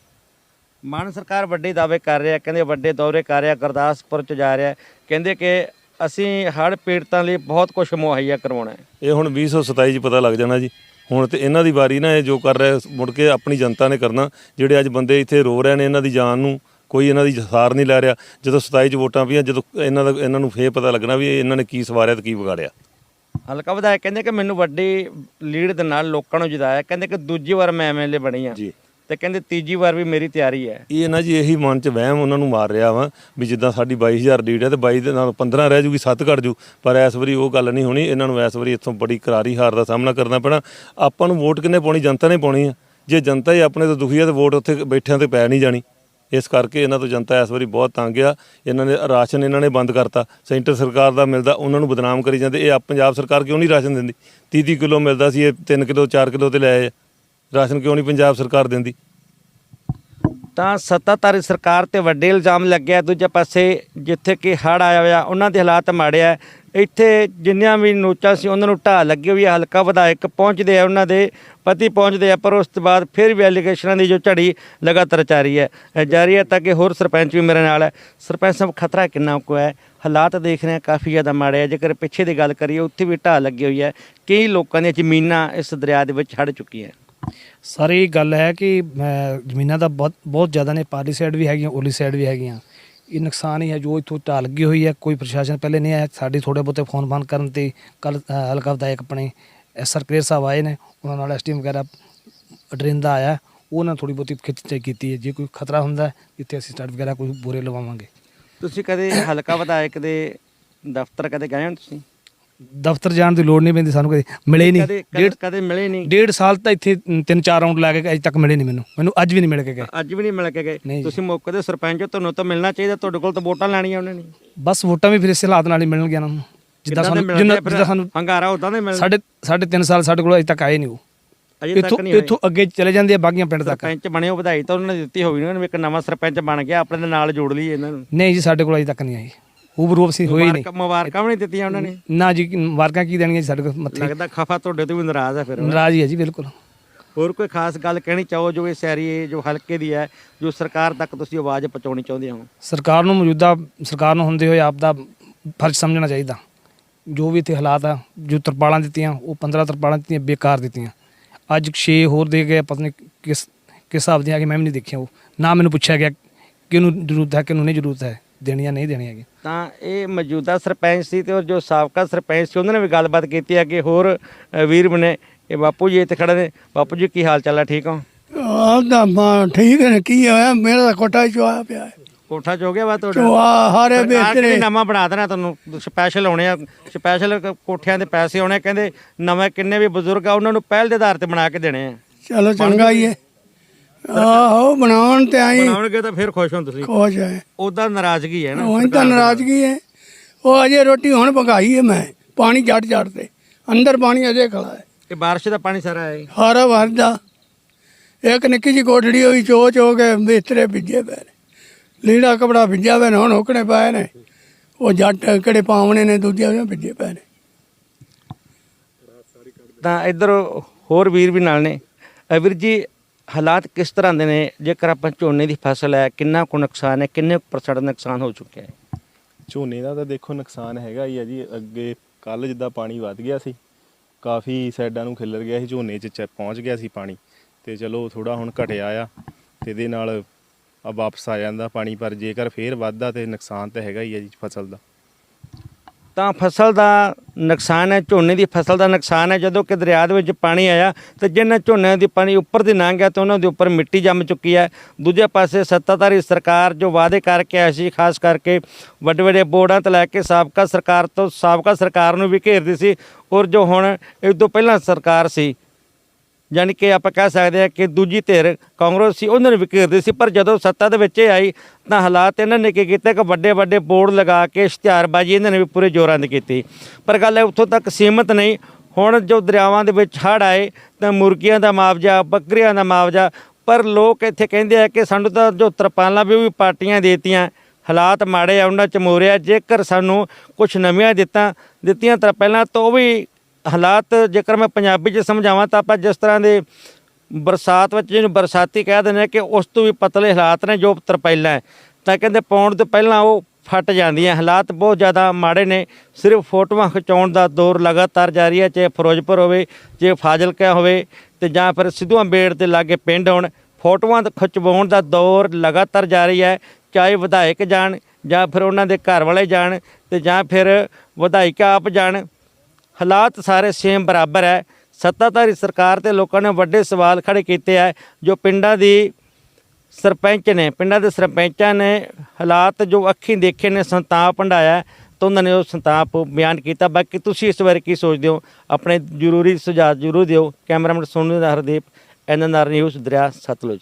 ਮਾਨ ਸਰਕਾਰ ਵੱਡੇ ਦਾਅਵੇ ਕਰ ਰਿਹਾ ਕਹਿੰਦੇ ਵੱਡੇ ਦੌਰੇ ਕਰ ਰਿਹਾ ਗੁਰਦਾਸਪੁਰ ਚ ਜਾ ਰਿਹਾ ਕਹਿੰਦੇ ਕਿ ਅਸੀਂ ਹੜ੍ਹ ਪੀੜਤਾਂ ਲਈ ਬਹੁਤ ਕੁਝ ਮੁਹੱਈਆ ਕਰਵਾਉਣਾ ਹੈ। ਇਹ ਹੁਣ 2027 'ਚ ਪਤਾ ਲੱਗ ਜਾਣਾ ਜੀ। ਹੁਣ ਤੇ ਇਹਨਾਂ ਦੀ ਵਾਰੀ ਨਾ ਇਹ ਜੋ ਕਰ ਰਿਹਾ ਮੁੜ ਕੇ ਆਪਣੀ ਜਨਤਾ ਨੇ ਕਰਨਾ ਜਿਹੜੇ ਅੱਜ ਬੰਦੇ ਇੱਥੇ ਰੋ ਰਹੇ ਨੇ ਇਹਨਾਂ ਦੀ ਜਾਨ ਨੂੰ ਕੋਈ ਇਹਨਾਂ ਦੀ ਸਾਰ ਨਹੀਂ ਲੈ ਰਿਹਾ। ਜਦੋਂ 27 ਚ ਵੋਟਾਂ ਪਈਆਂ ਜਦੋਂ ਇਹਨਾਂ ਦਾ ਇਹਨਾਂ ਨੂੰ ਫੇਰ ਪਤਾ ਲੱਗਣਾ ਵੀ ਇਹ ਇਹਨਾਂ ਨੇ ਕੀ ਸਵਾਰਿਆ ਤੇ ਕੀ ਵਿਗਾੜਿਆ। ਹਲਕਾ ਵਿਧਾਇਕ ਕਹਿੰਦੇ ਕਿ ਮੈਨੂੰ ਵੱਡੀ ਲੀਡ ਦੇ ਨਾਲ ਲੋਕਾਂ ਨੂੰ ਜਿਤਾਇਆ ਕਹਿੰਦੇ ਕਿ ਦੂਜੀ ਵਾਰ ਮੈਂ ਐਮਐਲਏ ਬਣੀ ਆ। ਜੀ। ਤੇ ਕਹਿੰਦੇ ਤੀਜੀ ਵਾਰ ਵੀ ਮੇਰੀ ਤਿਆਰੀ ਹੈ। ਇਹ ਨਾ ਜੀ ਇਹੀ ਮਨ ਚ ਵਹਿਮ ਉਹਨਾਂ ਨੂੰ ਮਾਰ ਰਿਹਾ ਵਾ ਵੀ ਜਿੱਦਾਂ ਸਾਡੀ 22000 ਡੀਟ ਹੈ ਤੇ 22 ਦੇ ਨਾਲ 15 ਰਹਿ ਜੂਗੀ 7 ਘਟ ਜੂ। ਪਰ ਇਸ ਵਾਰੀ ਉਹ ਗੱਲ ਨਹੀਂ ਹੋਣੀ, ਇਹਨਾਂ ਨੂੰ ਇਸ ਵਾਰੀ ਇੱਥੋਂ ਬੜੀ ਕਰਾਰੀ ਹਾਰ ਦਾ ਸਾਹਮਣਾ ਕਰਨਾ ਪੈਣਾ। ਆਪਾਂ ਨੂੰ ਵੋਟ ਕਿੰਨੇ ਪਾਉਣੀ? ਜਨਤਾ ਨੇ ਪਾਉਣੀ ਆ। ਜੇ ਜਨਤਾ ਹੀ ਆਪਣੇ ਤੋਂ ਦੁਖੀ ਆ ਤੇ ਵੋਟ ਉੱਥੇ ਬੈਠਿਆਂ ਤੇ ਪੈ ਨਹੀਂ ਜਾਣੀ। ਇਸ ਕਰਕੇ ਇਹਨਾਂ ਤੋਂ ਜਨਤਾ ਇਸ ਵਾਰੀ ਬਹੁਤ ਤੰਗ ਆ। ਇਹਨਾਂ ਨੇ ਰਾਸ਼ਨ ਇਹਨਾਂ ਨੇ ਬੰਦ ਕਰਤਾ। ਸੈਂਟਰ ਸਰਕਾਰ ਦਾ ਮਿਲਦਾ, ਉਹਨਾਂ ਨੂੰ ਬਦਨਾਮ ਕਰੀ ਜਾਂਦੇ। ਇਹ ਆਪ ਪੰਜਾਬ ਸਰਕਾਰ ਕਿਉਂ ਨਹੀਂ ਰਾਸ਼ਨ ਦਿੰਦੀ? 30 30 ਕਿਲੋ ਮਿਲਦਾ ਸੀ, ਇਹ 3 ਕਿਲੋ 4 ਕਿਲੋ ਤੇ ਲੈ ਆਏ ਆ। ਰਾਸ਼ਨ ਕਿਉਂ ਨਹੀਂ ਪੰਜਾਬ ਸਰਕਾਰ ਦਿੰਦੀ? ਤਾਂ ਸੱਤਾਧਾਰੀ ਸਰਕਾਰ ਤੇ ਵੱਡੇ ਇਲਜ਼ਾਮ ਲੱਗਿਆ ਦੂਜੇ ਪਾਸੇ ਜਿੱਥੇ ਕਿ ਹੜ ਆਇਆ ਹੋਇਆ, ਉਹਨਾਂ ਦੇ ਹਾਲਾਤ ਮਾੜੇ ਆ। ਇੱਥੇ ਜਿੰਨੀਆਂ ਵੀ ਨੋਚਾਂ ਸੀ, ਉਹਨਾਂ ਨੂੰ ਢਾਹ ਲੱਗੀ ਹੋਈ ਹੈ ਹਲਕਾ ਵਿਧਾਇਕ ਪਹੁੰਚਦੇ ਆ, ਉਹਨਾਂ ਦੇ ਪਤੀ ਪਹੁੰਚਦੇ ਆ, ਪਰ ਉਸ ਤੋਂ ਬਾਅਦ ਫਿਰ ਵੀ ਐਲੀਗੇਸ਼ਨਾਂ ਦੀ ਜੋ ਝੜੀ ਲਗਾਤਾਰ ਜਾਰੀ ਹੈ ਜਾਰੀ ਹੈ ਤਾਂ ਕਿ ਹੋਰ ਸਰਪੰਚ ਵੀ ਮੇਰੇ ਨਾਲ ਹੈ ਸਰਪੰਚ ਸਾਹਿਬ, ਖਤਰਾ ਕਿੰਨਾ ਕੁ ਹੈ? ਹਾਲਾਤ ਦੇਖ ਰਹੇ ਹਾਂ ਕਾਫੀ ਜ਼ਿਆਦਾ ਮਾੜੇ ਆ। ਜੇਕਰ ਪਿੱਛੇ ਦੀ ਗੱਲ ਕਰੀਏ, ਉੱਥੇ ਵੀ ਢਾਹ ਲੱਗੀ ਹੋਈ ਹੈ ਕਈ ਲੋਕਾਂ ਦੀਆਂ ਜ਼ਮੀਨਾਂ ਇਸ ਦਰਿਆ ਦੇ ਵਿੱਚ ਹੜ ਚੁੱਕੀਆਂ। ਸਰ ਇਹ ਗੱਲ ਹੈ ਕਿ ਮੈਂ ਜ਼ਮੀਨਾਂ ਦਾ ਬਹੁਤ ਬਹੁਤ ਜ਼ਿਆਦਾ ਨੇ ਪਾਰਲੀ ਸਾਈਡ ਵੀ ਹੈਗੀਆਂ ਓਲੀ ਸਾਈਡ ਵੀ ਹੈਗੀਆਂ। ਇਹ ਨੁਕਸਾਨ ਹੀ ਹੈ ਜੋ ਇੱਥੋਂ ਢਾਹ ਲੱਗੀ ਹੋਈ ਹੈ ਕੋਈ ਪ੍ਰਸ਼ਾਸਨ ਪਹਿਲੇ ਨਹੀਂ ਆਇਆ ਸਾਡੇ ਥੋੜੇ ਬਹੁਤੇ ਫੋਨ ਫਾਨ ਕਰਨ ਤੇ ਕੱਲ ਹਲਕਾ ਵਿਧਾਇਕ ਆਪਣੇ ਐਸਆਰ ਕਲੇਰ ਸਾਹਿਬ ਆਏ ਨੇ ਉਹਨਾਂ ਨਾਲ ਐਸਟੀਐਮ ਵਗੈਰਾ ਅਡਰਿੰਦਾ ਆਇਆ ਉਹਨਾਂ ਥੋੜੀ ਬਹੁਤੀ ਖਿੱਚਚਾਈ ਕੀਤੀ ਹੈ। ਜੇ ਕੋਈ ਖਤਰਾ ਹੁੰਦਾ ਹੈ, ਇੱਥੇ ਅਸੀਂ ਸਟਾਰਟ ਵਗੈਰਾ ਕੋਈ ਬੋਰੇ ਲਵਾਵਾਂਗੇ। ਤੁਸੀਂ ਕਦੇ ਹਲਕਾ ਵਿਧਾਇਕ ਦੇ ਦਫ਼ਤਰ ਕਦੇ ਗਏ ਹੋ ਤੁਸੀਂ? ਦਫ਼ਤਰ ਜਾਣ ਦੀ ਲੋੜ ਨਹੀਂ ਪੈਂਦੀ ਸਾਨੂੰ ਕਦੇ ਮਿਲੇ ਨਹੀਂ। ਕਦੇ ਕਦੇ- ਡੇਢ ਕਦੇ ਮਿਲੇ ਨਹੀਂ। ਡੇਢ ਸਾਲ ਤਾਂ ਇੱਥੇ ਤਿੰਨ ਚਾਰ ਰਾਉਂਡ ਲਾ ਕੇ ਗਏ, ਅਜੇ ਤੱਕ ਮਿਲੇ ਨਹੀਂ ਮੈਨੂੰ। ਮੈਨੂੰ ਅੱਜ ਵੀ ਨਹੀਂ ਮਿਲ ਕੇ ਗਏ। ਅੱਜ ਵੀ ਨਹੀਂ ਮਿਲ ਕੇ ਗਏ। ਨਹੀਂ ਜੀ। ਤੁਸੀਂ ਮੌਕੇ ਦੇ ਸਰਪੰਚ ਹੋ ਤੁਹਾਨੂੰ ਤਾਂ ਮਿਲਣਾ ਚਾਹੀਦਾ ਤੁਹਾਡੇ ਕੋਲ ਤਾਂ ਵੋਟਾਂ ਲੈਣੀਆਂ ਉਹਨਾਂ ਨੇ। ਬਸ ਵੋਟਾਂ ਵੀ ਫਿਰ ਇਸ ਹਾਲਾਤ ਨਾਲ ਹੀ ਮਿਲਣਗੀਆਂ ਨੂੰ ਜਿੱਦਾਂ ਕਿੱਦਾਂ ਦੇ ਸਾਨੂੰ ਮਿਲਣਗੇ ਜਿੰਨਾ ਫਿਰ? ਜਿੱਦਾਂ ਸਾਨੂੰ ਹੰਗਾਰਾ ਉਦਾਂ ਦੇ ਮਿਲਣਾ ਸਾਡੇ ਸਾਡੇ 3 ਸਾਲ ਸਾਡੇ ਕੋਲ ਅਜੇ ਤੱਕ ਆਏ ਨਹੀਂ ਉਹ। ਅਜੇ ਇੱਥੋਂ ਤੱਕ ਨਹੀਂ ਹੋਏ ਇੱਥੋਂ ਅੱਗੇ ਚਲੇ ਜਾਂਦੇ ਆ ਬਾਗੀਆਂ ਪਿੰਡ ਤੱਕ। ਸਰਪੰਚ ਬਣੇ ਹੋ ਵਧਾਈ ਤਾਂ ਉਹਨਾਂ ਨੇ ਦਿੱਤੀ ਹੋਈ ਉਹਨਾਂ ਨੇ ਇੱਕ ਨਵਾਂ ਸਰਪੰਚ ਬਣ ਗਿਆ ਆਪਣੇ ਨਾਲ ਜੋੜ ਲਈ ਇਹਨਾਂ ਨੂੰ। ਨਹੀਂ ਜੀ ਸਾਡੇ ਕੋਲ ਅਜੇ ਤੱਕ ਨਹੀਂ ਆਈ ਉਬਰੂ ਅਸੀਂ ਹੋਈ ਨਹੀਂ। ਮੁਬਾਰਕਾਂ- ਮੁਬਾਰਕਾਂ ਵੀ ਨਹੀਂ ਦਿੱਤੀਆਂ ਉਹਨਾਂ ਨੇ। ਨਾ ਜੀ ਵਾਰਕਾਂ ਕੀ ਦੇਣੀਆਂ ਜੀ ਸਾਡੇ ਕੋਲ ਮੱਥੇ? ਲੱਗਦਾ ਖਫਾ ਤੁਹਾਡੇ ਤੋਂ ਵੀ ਨਾਰਾਜ਼ ਹੈ ਫਿਰ। ਨਾਰਾਜ਼ ਹੀ ਹੈ ਜੀ ਬਿਲਕੁਲ। ਹੋਰ ਕੋਈ ਖਾਸ ਗੱਲ ਕਹਿਣੀ ਚਾਹੋ ਜੋ ਇਸ ਏਰੀਏ ਜੋ ਹਲਕੇ ਦੀ ਹੈ ਜੋ ਸਰਕਾਰ ਤੱਕ ਤੁਸੀਂ ਆਵਾਜ਼ ਪਹੁੰਚਾਉਣੀ ਚਾਹੁੰਦੇ ਹੋ? ਸਰਕਾਰ ਨੂੰ ਮੌਜੂਦਾ ਸਰਕਾਰ ਨੂੰ ਹੁੰਦੇ ਹੋਏ ਆਪ ਦਾ ਫਰਜ਼ ਸਮਝਣਾ ਚਾਹੀਦਾ। ਜੋ ਵੀ ਇੱਥੇ ਹਾਲਾਤ ਆ ਜੋ ਤਰਪਾਲਾਂ ਦਿੱਤੀਆਂ ਉਹ 15 ਤਰਪਾਲਾਂ ਦਿੱਤੀਆਂ ਬੇਕਾਰ ਦਿੱਤੀਆਂ। ਅੱਜ 6 ਹੋਰ ਦੇ ਗਏ ਪਤਾ ਨਹੀਂ ਕਿਸ ਕਿਸ ਹਿਸਾਬ ਦੀਆਂ ਕਿ ਮੈਂ ਵੀ ਨਹੀਂ ਦੇਖਿਆ ਉਹ। ਨਾ ਮੈਨੂੰ ਪੁੱਛਿਆ ਗਿਆ ਕਿਹਨੂੰ ਜ਼ਰੂਰਤ ਹੈ ਕਿਹਨੂੰ ਨਹੀਂ ਜ਼ਰੂਰਤ ਹੈ। ਦੇਣੀਆਂ ਨਹੀਂ ਦੇਣੀਆਂ ਹੈਗੀਆਂ। ਤਾਂ ਇਹ ਮੌਜੂਦਾ ਸਰਪੰਚ ਸੀ ਤੇ ਉਹ ਜੋ ਸਾਬਕਾ ਸਰਪੰਚ ਸੀ ਉਹਨਾਂ ਨੇ ਵੀ ਗੱਲਬਾਤ ਕੀਤੀ ਹੈ ਕਿ ਹੋਰ ਅ, ਵੀਰ ਬਣੇ। ਇਹ ਬਾਪੂ ਜੀ ਇੱਥੇ ਖੜੇ ਨੇ। ਬਾਪੂ ਜੀ ਕੀ ਹਾਲ ਚਾਲ ਹੈ ਠੀਕ ਹੋ? ਆਪਦਾ ਮਾਂ ਠੀਕ ਹੈ ਕੀ ਹੋਇਆ? ਮੇਰਾ ਤਾਂ ਕੋਟਾ ਚੋਆ ਪਿਆ ਹੈ। ਕੋਠਾ ਚ ਹੋ ਗਿਆ ਵਾ ਤੁਹਾਡਾ? ਚੋਆ ਹਾਰੇ ਬਿਹਤਰੇ ਨਵਾਂ ਬਣਾ ਦੇਣਾ ਤੁਹਾਨੂੰ? ਸਪੈਸ਼ਲ ਆਉਣੇ ਆ। ਸਪੈਸ਼ਲ ਕੋਠਿਆਂ ਦੇ ਪੈਸੇ ਆਉਣੇ ਕਹਿੰਦੇ ਨਵੇਂ ਕਿੰਨੇ ਵੀ ਬਜ਼ੁਰਗ ਆ ਉਹਨਾਂ ਨੂੰ ਪਹਿਲ ਦੇ ਆਧਾਰ ਤੇ ਬਣਾ ਕੇ ਦੇਣੇ ਆ। ਚਲੋ ਚੰਗਾ ਹੀ ਹੈ। ਆਹੋ ਬਣਾਉਣ ਤੇ ਆਈ। ਬਣਾਉਣਗੇ ਤਾਂ ਫਿਰ ਖੁਸ਼ ਹੋ ਤੁਸੀਂ। ਖੁਸ਼ ਹੈ ਉਹਦਾ ਨਾਰਾਜ਼ਗੀ ਹੈ ਨਾ। ਉਹ ਤਾਂ ਨਾਰਾਜ਼ਗੀ ਹੈ ਉਹ ਅਜੇ ਰੋਟੀ ਹੁਣ ਪਕਾਈ ਹੈ ਮੈਂ ਪਾਣੀ ਜੜ ਜੜ ਤੇ। ਅੰਦਰ ਪਾਣੀ ਅਜੇ ਖੜਾ ਹੈ ਇਹ ਬਾਰਿਸ਼ ਦਾ ਪਾਣੀ ਸਾਰਾ ਹੈ ਹਾਰਾ ਵਰਦਾ ਇੱਕ ਨਿੱਕੀ ਜੀ ਕੋਠੜੀ ਹੋਈ ਚੋ ਚੋ ਕੇ ਬਿਸਤਰੇ ਭਿੱਜੇ ਪਏ ਨੇ। ਲੀੜਾ ਕਪੜਾ ਭਿੱਜਿਆ ਨੇ ਹੁਣ ਹੁਕਣੇ ਪਏ ਨੇ। ਉਹ ਜੱਟ ਕਿਹੜੇ ਪਾਵਣੇ ਨੇ ਦੂਜੇ ਉਹਦੇ ਭਿੱਜੇ ਪਏ ਨੇ। ਤਾਂ ਇੱਧਰ ਹੋਰ ਵੀਰ ਵੀ ਨਾਲ ਨੇ। ਵੀਰ ਜੀ ਹਾਲਾਤ ਕਿਸ ਤਰ੍ਹਾਂ ਦੇ ਨੇ? ਜੇਕਰ ਆਪਾਂ ਝੋਨੇ ਦੀ ਫਸਲ ਹੈ, ਕਿੰਨਾ ਕੁ ਨੁਕਸਾਨ ਹੈ, ਕਿੰਨੇ ਕੁ ਪਰਸੈਂਟ ਨੁਕਸਾਨ ਹੋ ਚੁੱਕਿਆ ਹੈ? ਝੋਨੇ ਦਾ ਤਾਂ ਦੇਖੋ ਨੁਕਸਾਨ ਹੈਗਾ ਹੀ ਆ ਜੀ। ਅੱਗੇ ਕੱਲ ਜਿੱਦਾਂ ਪਾਣੀ ਵੱਧ ਗਿਆ ਸੀ, ਕਾਫੀ ਸਾਈਡਾਂ ਨੂੰ ਖਿੱਲਰ ਗਿਆ ਸੀ, ਝੋਨੇ 'ਚ ਚ ਪਹੁੰਚ ਗਿਆ ਸੀ ਪਾਣੀ। ਤੇ ਚਲੋ ਥੋੜਾ ਹੁਣ ਘਟਿਆ ਆ, ਤੇ ਇਹਦੇ ਨਾਲ ਆ ਵਾਪਸ ਆ ਜਾਂਦਾ ਪਾਣੀ, ਪਰ ਜੇਕਰ ਫੇਰ ਵੱਧਦਾ ਤੇ ਨੁਕਸਾਨ ਤਾਂ ਹੈਗਾ ਹੀ ਆ ਜੀ ਫਸਲ ਦਾ। ਤਾਂ ਫਸਲ ਦਾ ਨੁਕਸਾਨ ਹੈ, ਝੋਨੇ ਦੀ ਫਸਲ ਦਾ ਨੁਕਸਾਨ ਹੈ। ਜਦੋਂ ਕਿ ਦਰਿਆ ਦੇ ਵਿੱਚ ਪਾਣੀ ਆਇਆ, ਤੇ ਜਿਨ੍ਹਾਂ ਝੋਨਿਆਂ ਦੀ ਪਾਣੀ ਉੱਪਰ ਦੀ ਲੰਘ ਗਿਆ ਤਾਂ ਉਹਨਾਂ ਦੇ ਉੱਪਰ ਮਿੱਟੀ ਜੰਮ ਚੁੱਕੀ ਹੈ। ਦੂਜੇ ਪਾਸੇ ਸੱਤਾਧਾਰੀ ਸਰਕਾਰ ਜੋ ਵਾਅਦੇ ਕਰਕੇ ਆਈ ਸੀ, ਖਾਸ ਕਰਕੇ ਵੱਡੇ ਵੱਡੇ ਬੋਰਡਾਂ ਤੋਂ ਲੈ ਕੇ ਸਾਬਕਾ ਸਰਕਾਰ ਤੋਂ, ਸਾਬਕਾ ਸਰਕਾਰ ਨੂੰ ਵੀ ਘੇਰਦੀ ਸੀ ਔਰ ਜੋ ਹੁਣ ਇਸ ਤੋਂ ਪਹਿਲਾਂ ਸਰਕਾਰ ਸੀ ਯਾਨੀ ਕਿ ਆਪਾਂ ਕਹਿ ਸਕਦੇ ਹਾਂ ਕਿ ਦੂਜੀ ਧਿਰ ਕਾਂਗਰਸ ਸੀ, ਉਹਨਾਂ ਨੂੰ ਵੀ ਘੇਰਦੀ ਸੀ, ਪਰ ਜਦੋਂ ਸੱਤਾ ਦੇ ਵਿੱਚ ਇਹ ਆਈ ਤਾਂ ਹਾਲਾਤ ਇਹਨਾਂ ਨੇ ਕੀ ਕੀਤਾ? ਕਿ ਵੱਡੇ ਵੱਡੇ ਬੋਰਡ ਲਗਾ ਕੇ ਇਸ਼ਤਿਹਾਰਬਾਜ਼ੀ ਇਹਨਾਂ ਨੇ ਵੀ ਪੂਰੇ ਜ਼ੋਰਾਂ ਦੀ ਕੀਤੀ। ਪਰ ਗੱਲ ਹੈ ਉੱਥੋਂ ਤੱਕ ਸੀਮਤ ਨਹੀਂ। ਹੁਣ ਜੋ ਦਰਿਆਵਾਂ ਦੇ ਵਿੱਚ ਹੜ੍ਹ ਆਏ ਤਾਂ ਮੁਰਗੀਆਂ ਦਾ ਮੁਆਵਜ਼ਾ, ਬੱਕਰੀਆਂ ਦਾ ਮੁਆਵਜ਼ਾ, ਪਰ ਲੋਕ ਇੱਥੇ ਕਹਿੰਦੇ ਆ ਕਿ ਸਾਨੂੰ ਤਾਂ ਜੋ ਤਰਪਾਲਾਂ ਵੀ, ਉਹ ਵੀ ਪਾਰਟੀਆਂ ਦੇਤੀਆਂ। ਹਾਲਾਤ ਮਾੜੇ ਆ, ਉਹਨਾਂ ਚ ਮੋਰਿਆ। ਜੇਕਰ ਸਾਨੂੰ ਕੁਝ ਨਵੀਆਂ ਦਿੱਤਾਂ, ਦਿੱਤੀਆਂ ਤਰਪਾਲਾਂ ਪਹਿਲਾਂ ਤਾਂ ਉਹ ਵੀ ਹਾਲਾਤ ਜੇਕਰ ਮੈਂ ਪੰਜਾਬੀ ਚ ਸਮਝਾਵਾਂ ਤਾਂ ਆਪਾਂ ਜਿਸ ਤਰ੍ਹਾਂ ਦੇ ਬਰਸਾਤ ਵਿੱਚ ਜਿਹਨੂੰ ਬਰਸਾਤੀ ਕਹਿ ਦਿੰਦੇ ਆ ਕਿ ਉਸ ਤੋਂ ਵੀ ਪਤਲੇ ਹਾਲਾਤ ਨੇ ਜੋ ਤਰਪਾਈਲਾਂ ਤਾਂ ਕਹਿੰਦੇ ਪਾਉਣ ਤੋਂ ਪਹਿਲਾਂ ਉਹ ਫਟ ਜਾਂਦੀਆਂ। ਹਾਲਾਤ ਬਹੁਤ ਜ਼ਿਆਦਾ ਮਾੜੇ ਨੇ। ਸਿਰਫ ਫੋਟੋਆਂ ਖਿਚਾਉਣ ਦਾ ਦੌਰ ਲਗਾਤਾਰ ਜਾਰੀ ਹੈ, ਚਾਹੇ ਫਿਰੋਜ਼ਪੁਰ ਹੋਵੇ, ਚਾਹੇ ਫਾਜ਼ਿਲਕਾ ਹੋਵੇ ਤੇ ਜਾਂ ਫਿਰ ਸਿੱਧੂਆਂ ਬੇੜ ਤੇ ਲਾਗੇ ਪਿੰਡ ਹੋਣ। ਫੋਟੋਆਂ ਖਿਚਵਾਉਣ ਦਾ ਦੌਰ ਲਗਾਤਾਰ ਜਾਰੀ ਹੈ। ਚਾਹੇ ਵਿਧਾਇਕ ਜਾਣ ਜਾਂ ਫਿਰ ਉਹਨਾਂ ਦੇ ਘਰ ਵਾਲੇ ਜਾਣ ਤੇ ਜਾਂ ਫਿਰ ਵਿਧਾਇਕ ਆਪ ਜਾਣ। ਹਾਲਾਤ ਸਾਰੇ ਸੇਮ ਬਰਾਬਰ ਹੈ। ਸੱਤਾਧਾਰੀ ਸਰਕਾਰ ਤੇ ਲੋਕਾਂ ਨੇ ਵੱਡੇ ਸਵਾਲ ਖੜੇ ਕੀਤੇ ਹੈ, ਜੋ ਪਿੰਡਾਂ ਦੀ ਸਰਪੰਚ ਨੇ, ਪਿੰਡਾਂ ਦੇ ਸਰਪੰਚਾਂ ਨੇ ਹਾਲਾਤ ਜੋ ਅੱਖੀਂ ਦੇਖੇ ਨੇ, ਸੰਤਾਪ ਹੰਡਾਇਆ ਤਾਂ ਉਹਨਾਂ ਨੇ ਉਹ ਸੰਤਾਪ ਬਿਆਨ ਕੀਤਾ। ਬਾਕੀ ਤੁਸੀਂ ਇਸ ਬਾਰੇ ਕੀ ਸੋਚਦੇ ਹੋ? ਆਪਣੇ ਜ਼ਰੂਰੀ ਸੁਝਾਅ ਜ਼ਰੂਰ ਦਿਓ। ਕੈਮਰਾਮੈਨ ਸੋਨੂ ਦਾ ਹਰਦੀਪ ਐਨਐਨਆਰ ਨਿਊਜ਼, ਦਰਿਆ, ਸਤਲੁਜ।